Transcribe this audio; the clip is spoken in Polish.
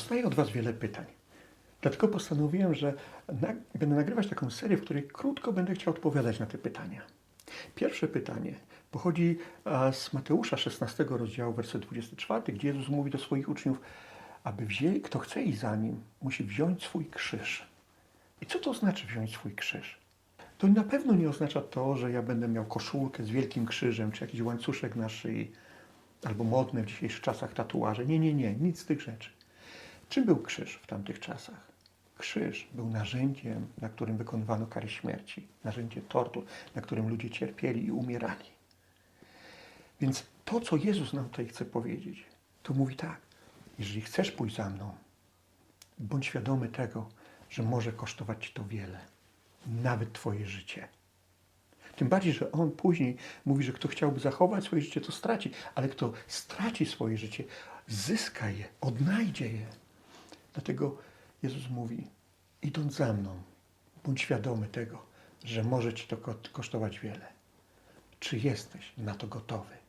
Dostaję od Was wiele pytań. Dlatego postanowiłem, że na, będę nagrywać taką serię, w której krótko będę chciał odpowiadać na te pytania. Pierwsze pytanie pochodzi z Mateusza 16 rozdziału, werset 24, gdzie Jezus mówi do swoich uczniów, aby wzięli, kto chce iść za Nim, musi wziąć swój krzyż. I co to znaczy wziąć swój krzyż? To na pewno nie oznacza to, że ja będę miał koszulkę z wielkim krzyżem, czy jakiś łańcuszek na szyi, albo modne w dzisiejszych czasach tatuaże. Nie, nie, nie, nic z tych rzeczy. Czym był krzyż w tamtych czasach? Krzyż był narzędziem, na którym wykonywano kary śmierci, narzędzie tortur, na którym ludzie cierpieli i umierali. Więc to, co Jezus nam tutaj chce powiedzieć, to mówi tak, jeżeli chcesz pójść za mną, bądź świadomy tego, że może kosztować ci to wiele, nawet twoje życie. Tym bardziej, że on później mówi, że kto chciałby zachować swoje życie, to straci, ale kto straci swoje życie, zyska je, odnajdzie je. Dlatego Jezus mówi, idąc za mną, bądź świadomy tego, że może ci to ko- kosztować wiele. Czy jesteś na to gotowy?